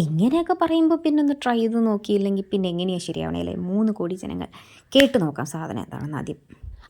ഇങ്ങനെയൊക്കെ പറയുമ്പോൾ പിന്നെ ഒന്ന് ട്രൈ ചെയ്ത് നോക്കിയില്ലെങ്കിൽ പിന്നെ എങ്ങനെയാണ് ശരിയാവണേ അല്ലേ? മൂന്ന് കോടി ജനങ്ങൾ. കേട്ട് നോക്കാം സാധനം എന്താണെന്ന് ആദ്യം.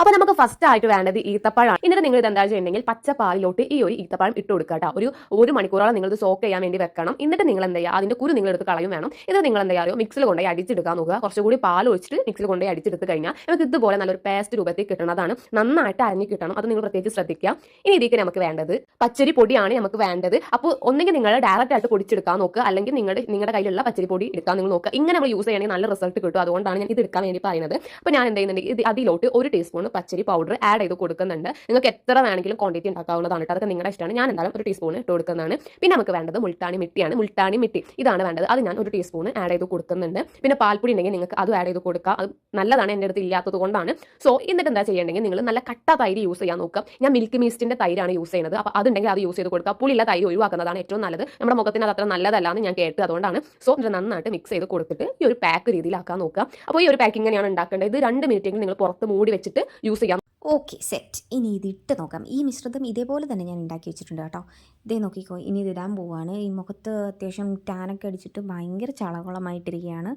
അപ്പൊ നമുക്ക് ഫസ്റ്റ് ആയിട്ട് വേണ്ടത് ഈത്തപ്പഴമാണ് എന്നിട്ട് നിങ്ങൾ ഇത് എന്താ ചെയ്യണമെങ്കിൽ പച്ചപ്പാലിലോട്ട് ഈ ഒരു ഈത്തപ്പഴം ഇട്ട് കൊടുക്കുക കേട്ടോ. ഒരു ഒരു മണിക്കൂറോളം നിങ്ങൾ ഇത് സോക്ക് ചെയ്യാൻ വേണ്ടി വെക്കണം. എന്നിട്ട് നിങ്ങൾ എന്താ ചെയ്യുക? അതിന്റെ കുരു നിങ്ങൾ എടുത്ത് കളയും വേണം. ഇത് നിങ്ങൾ എന്താ ചെയ്യുക? മിക്സിൽ കൊണ്ടുപോയി അടിച്ചെടുക്കാൻ നോക്കുക. കുറച്ചുകൂടി പാൽ ഒഴിച്ചിട്ട് മിക്സിൽ കൊണ്ടുപോയി അടിച്ചെടുത്ത് കഴിഞ്ഞാൽ നമുക്ക് ഇതുപോലെ നല്ലൊരു പേസ്റ്റ് രൂപത്തിൽ കിട്ടുന്നതാണ് നന്നായിട്ട് അരഞ്ഞു കിട്ടണം. അത് നിങ്ങൾ പ്രത്യേകിച്ച് ശ്രദ്ധിക്കുക. ഇനി ഇതിലേക്ക് നമുക്ക് വേണ്ടത് പച്ചരി പൊടിയാണ് നമുക്ക് വേണ്ടത്. അപ്പോൾ ഒന്നെങ്കിൽ നിങ്ങൾ ഡയറക്റ്റ് ആയിട്ട് പൊടിച്ചെടുക്കാൻ നോക്കുക. അല്ലെങ്കിൽ നിങ്ങളുടെ നിങ്ങളുടെ കയ്യിലുള്ള പച്ചരി പൊടി എടുക്കാൻ നിങ്ങൾ നോക്കുക. ഇങ്ങനെ നമ്മൾ യൂസ് ചെയ്യണമെങ്കിൽ നല്ല റിസൾട്ട് കിട്ടും. അതുകൊണ്ടാണ് ഞാൻ ഇത് എടുക്കാൻ വേണ്ടി പറയുന്നത്. അപ്പോൾ ഞാൻ എന്ത് ചെയ്യുന്നുണ്ട് ഇത് അതിലോട്ട് ഒരു ടീസ്പൂൺ പച്ചരി പൗഡർ ആഡ് ചെയ്ത് കൊടുക്കുന്നുണ്ട്. നിങ്ങൾക്ക് എത്ര വേണമെങ്കിലും ക്വാണ്ടിറ്റി ഉണ്ടാക്കാവുന്നതാണ് കേട്ടോ. അതൊക്കെ നിങ്ങളുടെ ഇഷ്ടമാണ്. ഞാൻ എന്തായാലും ഒരു ടീസ്പൂൺ ഇട്ട് കൊടുക്കുന്നതാണ്. പിന്നെ നമുക്ക് വേണ്ടത് മുൾട്ടാണി മിട്ടിയാണ്. മുൾട്ടാണി മിട്ടി ഇതാണ് വേണ്ടത്. അത് ഞാൻ ഒരു ടീസ്പൂൺ ആഡ് ചെയ്ത് കൊടുക്കുന്നുണ്ട്. പിന്നെ പാൽപ്പൊടി ഉണ്ടെങ്കിൽ നിങ്ങൾക്ക് അത് ആഡ് ചെയ്ത് കൊടുക്കുക അത് നല്ലതാണ് എന്റെ അടുത്ത് ഇല്ലാത്തത് കൊണ്ടാണ്. സോ എന്നിട്ട് എന്താ ചെയ്യേണ്ടെങ്കിൽ നിങ്ങൾ നല്ല കട്ട തൈര് യൂസ് ചെയ്യാൻ നോക്കുക. ഞാൻ മിൽക്ക് മീസ്റ്റിന്റെ തൈരാണ് യൂസ് ചെയ്യുന്നത്. അപ്പോൾ അതുണ്ടെങ്കിൽ അത് യൂസ് ചെയ്ത് കൊടുക്കുക. പുളിയുള്ള തൈര് ഒഴിവാക്കുന്നതാണ് ഏറ്റവും നല്ലത്. നമ്മുടെ മുഖത്തിന് അത് അത്ര നല്ലതല്ല എന്ന് ഞാൻ കേട്ട് അതുകൊണ്ടാണ്. സോ നന്നായിട്ട് മിക്സ് ചെയ്ത് കൊടുത്തിട്ട് ഈ ഒരു പാക്ക് രീതിയിലാക്കാൻ നോക്കുക. അപ്പോൾ ഈ ഒരു പാക്ക് ഇങ്ങനെയാണ് ഉണ്ടാക്കേണ്ടത്. ഇത് രണ്ട് മിനിറ്റെങ്കിലും നിങ്ങൾ പുറത്ത് മൂടി വെച്ചിട്ട് യൂസ് ചെയ്യാം. ഓക്കെ സെറ്റ് ഇനി ഇതിട്ട് നോക്കാം. ഈ മിശ്രിതം ഇതേപോലെ തന്നെ ഞാൻ ഉണ്ടാക്കി വെച്ചിട്ടുണ്ട് കേട്ടോ. ഇതേ നോക്കിക്കോ ഇനി ഇടാൻ പോവുകയാണ് ഈ മുഖത്ത് അത്യാവശ്യം ടാനൊക്കെ അടിച്ചിട്ട് ഭയങ്കര ചളകുളമായിട്ടിരിക്കുകയാണ്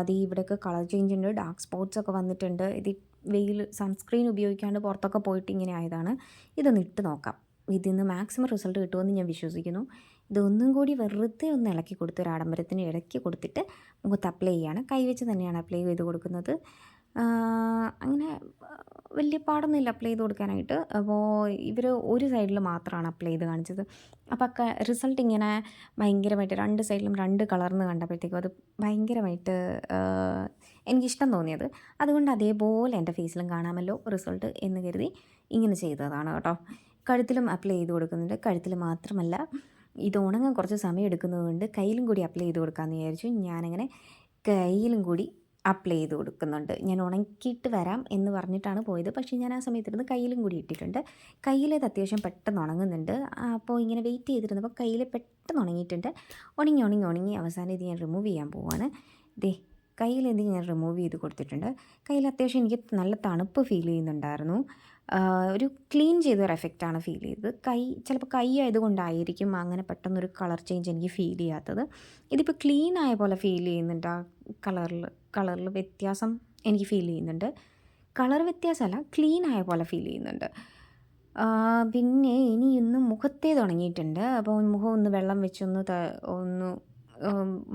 അത് ഇവിടെയൊക്കെ കളർ ചേഞ്ച് ഉണ്ട്. ഡാർക്ക് സ്പോട്ട്സ് ഒക്കെ വന്നിട്ടുണ്ട്. ഇത് വെയിൽ സൺസ്ക്രീൻ ഉപയോഗിക്കാണ്ട് പുറത്തൊക്കെ പോയിട്ട് ഇങ്ങനെ ആയതാണ്. ഇതൊന്ന് ഇട്ട് നോക്കാം. ഇതിന്ന് മാക്സിമം റിസൾട്ട് കിട്ടുമെന്ന് ഞാൻ വിശ്വസിക്കുന്നു. ഇതൊന്നും കൂടി വെറുതെ ഒന്ന് ഇളക്കി കൊടുത്ത് ഒരു ആഡംബരത്തിന് ഇളക്കി കൊടുത്തിട്ട് മുഖത്ത് അപ്ലൈ ചെയ്യാണ്. കൈവച്ച് തന്നെയാണ് അപ്ലൈ ചെയ്ത് കൊടുക്കുന്നത്. അങ്ങനെ വലിയ പാടൊന്നുമില്ല അപ്ലൈ ചെയ്ത് കൊടുക്കാനായിട്ട്. അപ്പോൾ ഇവർ ഒരു സൈഡിൽ മാത്രമാണ് അപ്ലൈ ചെയ്ത് കാണിച്ചത്. അപ്പോൾ റിസൾട്ട് ഇങ്ങനെ ഭയങ്കരമായിട്ട് രണ്ട് സൈഡിലും രണ്ട് കളർന്ന് കണ്ടപ്പോഴത്തേക്കും അത് ഭയങ്കരമായിട്ട് എനിക്കിഷ്ടം തോന്നിയത്. അതുകൊണ്ട് അതേപോലെ എന്റെ ഫേസിലും കാണാമല്ലോ റിസൾട്ട് എന്ന് കരുതി ഇങ്ങനെ ചെയ്തതാണ് കേട്ടോ. കഴുത്തിലും അപ്ലൈ ചെയ്ത് കൊടുക്കുന്നുണ്ട്. കഴുത്തിൽ മാത്രമല്ല ഇത് ഉണങ്ങാൻ കുറച്ച് സമയം എടുക്കുന്നതുകൊണ്ട് കയ്യിലും കൂടി അപ്ലൈ ചെയ്ത് കൊടുക്കാമെന്ന് വിചാരിച്ചു. ഞാനങ്ങനെ കയ്യിലും കൂടി അപ്ലൈ ചെയ്ത് കൊടുക്കുന്നുണ്ട്. ഞാൻ ഉണക്കിയിട്ട് വരാം എന്ന് പറഞ്ഞിട്ടാണ് പോയത്. പക്ഷേ ഞാൻ ആ സമയത്തിരുന്ന് കയ്യിലും കൂടി ഇട്ടിട്ടുണ്ട്. കയ്യിലേത് അത്യാവശ്യം പെട്ടെന്ന് ഉണങ്ങുന്നുണ്ട്. അപ്പോൾ ഇങ്ങനെ വെയിറ്റ് ചെയ്തിരുന്നപ്പോൾ കയ്യിൽ പെട്ടെന്ന് ഉണങ്ങിയിട്ടുണ്ട്. ഉണങ്ങി ഉണങ്ങി ഉണങ്ങി അവസാനം ഇത് ഞാൻ റിമൂവ് ചെയ്യാൻ പോവാണ്. ദേ കയ്യിൽ എന്ത് ഞാൻ റിമൂവ് ചെയ്ത് കൊടുത്തിട്ടുണ്ട്. കയ്യിൽ അത്യാവശ്യം എനിക്ക് നല്ല തണുപ്പ് ഫീൽ ചെയ്യുന്നുണ്ടായിരുന്നു. ഒരു ക്ലീൻ ചെയ്തൊരു എഫക്റ്റാണ് ഫീൽ ചെയ്തത്. കൈ ചിലപ്പോൾ കൈ ആയതുകൊണ്ടായിരിക്കും അങ്ങനെ പെട്ടെന്നൊരു കളർ ചേഞ്ച് എനിക്ക് ഫീൽ ചെയ്യാത്തത്. ഇതിപ്പോൾ ക്ലീൻ ആയ പോലെ ഫീൽ ചെയ്യുന്നുണ്ട് ആ കളറിൽ കളറിൽ വ്യത്യാസം എനിക്ക് ഫീൽ ചെയ്യുന്നുണ്ട്. കളർ വ്യത്യാസമല്ല ക്ലീൻ ആയ പോലെ ഫീൽ ചെയ്യുന്നുണ്ട്. പിന്നെ ഇനി ഇന്ന് മുഖത്തേ തുടങ്ങിയിട്ടുണ്ട്. അപ്പോൾ മുഖം ഒന്ന് വെള്ളം വെച്ചൊന്ന് ഒന്ന്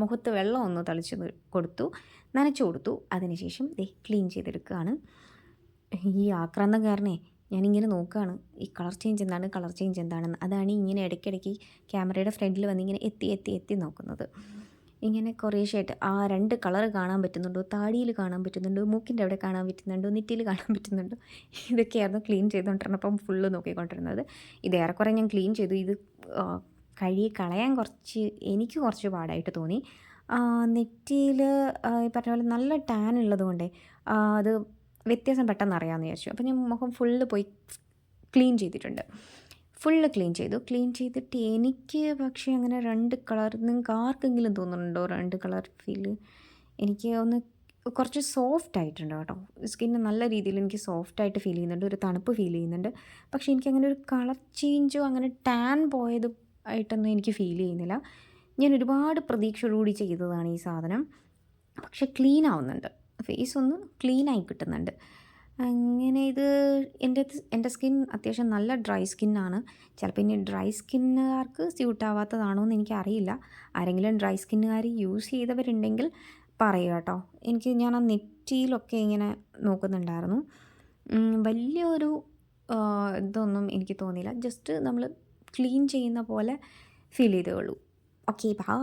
മുഖത്ത് വെള്ളം ഒന്ന് തളിച്ച് കൊടുത്തു നനച്ചു കൊടുത്തു. അതിനുശേഷം ദേ ക്ലീൻ ചെയ്തെടുക്കുകയാണ്. ഈ ആക്രാന്തം കാരണേ ഞാനിങ്ങനെ നോക്കുകയാണ് ഈ കളർ ചേഞ്ച് എന്താണ് കളർ ചേഞ്ച് എന്താണെന്ന്. അതാണ് ഇങ്ങനെ ഇടയ്ക്കിടയ്ക്ക് ക്യാമറയുടെ ഫ്രണ്ടിൽ വന്ന് ഇങ്ങനെ എത്തി എത്തി എത്തി നോക്കുന്നത്. ഇങ്ങനെ കുറേശ്ശായിട്ട് ആ രണ്ട് കളർ കാണാൻ പറ്റുന്നുണ്ടോ താടിയിൽ കാണാൻ പറ്റുന്നുണ്ടോ മൂക്കിന്റെ അവിടെ കാണാൻ പറ്റുന്നുണ്ടോ നെറ്റിയിൽ കാണാൻ പറ്റുന്നുണ്ടോ? ഇതൊക്കെയായിരുന്നു ക്ലീൻ ചെയ്തുകൊണ്ടിരുന്നപ്പം ഫുള്ള് നോക്കിക്കൊണ്ടിരുന്നത്. ഇത് ഏറെക്കുറെ ഞാൻ ക്ലീൻ ചെയ്തു. ഇത് കഴുകി കളയാൻ കുറച്ച് എനിക്ക് കുറച്ച് പാടായിട്ട് തോന്നി. നെറ്റിയിൽ ഈ പറഞ്ഞ പോലെ നല്ല ടാൻ ഉള്ളതുകൊണ്ടേ അത് വ്യത്യാസം പെട്ടെന്ന് അറിയാമെന്ന് വിചാരിച്ചു. അപ്പോൾ ഞാൻ മുഖം ഫുള്ള് പോയി ക്ലീൻ ചെയ്തിട്ടുണ്ട്. ഫുള്ള് ക്ലീൻ ചെയ്തു. ക്ലീൻ ചെയ്തിട്ട് എനിക്ക് പക്ഷേ അങ്ങനെ രണ്ട് കളർ നിങ്ങൾക്ക് ആർക്കെങ്കിലും തോന്നുന്നുണ്ടോ? രണ്ട് കളർ ഫീൽ എനിക്ക് ഒന്ന് കുറച്ച് സോഫ്റ്റ് ആയിട്ടുണ്ട് കേട്ടോ. സ്കിന്ന് നല്ല രീതിയിൽ എനിക്ക് സോഫ്റ്റ് ആയിട്ട് ഫീൽ ചെയ്യുന്നുണ്ട്. ഒരു തണുപ്പ് ഫീൽ ചെയ്യുന്നുണ്ട്. പക്ഷേ എനിക്ക് അങ്ങനെ ഒരു കളർ ചേഞ്ചോ അങ്ങനെ ടാൻ പോയത് ആയിട്ടൊന്നും എനിക്ക് ഫീൽ ചെയ്യുന്നില്ല. ഞാൻ ഒരുപാട് പ്രതീക്ഷയോടുകൂടി ചെയ്തതാണ് ഈ സാധനം. പക്ഷേ ക്ലീൻ ആവുന്നുണ്ട്. ഫേസ് ഒന്ന് ക്ലീൻ ആയി കിട്ടുന്നുണ്ട്. അങ്ങനെ ഇത് എന്റെ എന്റെ സ്കിൻ അത്യാവശ്യം നല്ല ഡ്രൈ സ്കിന്നാണ്. ചിലപ്പോൾ ഇനി ഡ്രൈ സ്കിന്നുകാർക്ക് സ്യൂട്ട് ആവാത്തതാണോ എന്ന് എനിക്കറിയില്ല. ആരെങ്കിലും ഡ്രൈ സ്കിന്നുകാർ യൂസ് ചെയ്തവരുണ്ടെങ്കിൽ പറയുക കേട്ടോ. എനിക്ക് ഞാൻ ആ നെറ്റിയിലൊക്കെ ഇങ്ങനെ നോക്കുന്നുണ്ടായിരുന്നു. വലിയൊരു ഇതൊന്നും എനിക്ക് തോന്നിയില്ല. ജസ്റ്റ് നമ്മൾ ക്ലീൻ ചെയ്യുന്ന പോലെ ഫീൽ ചെയ്തേ ഉള്ളൂ. Okay bye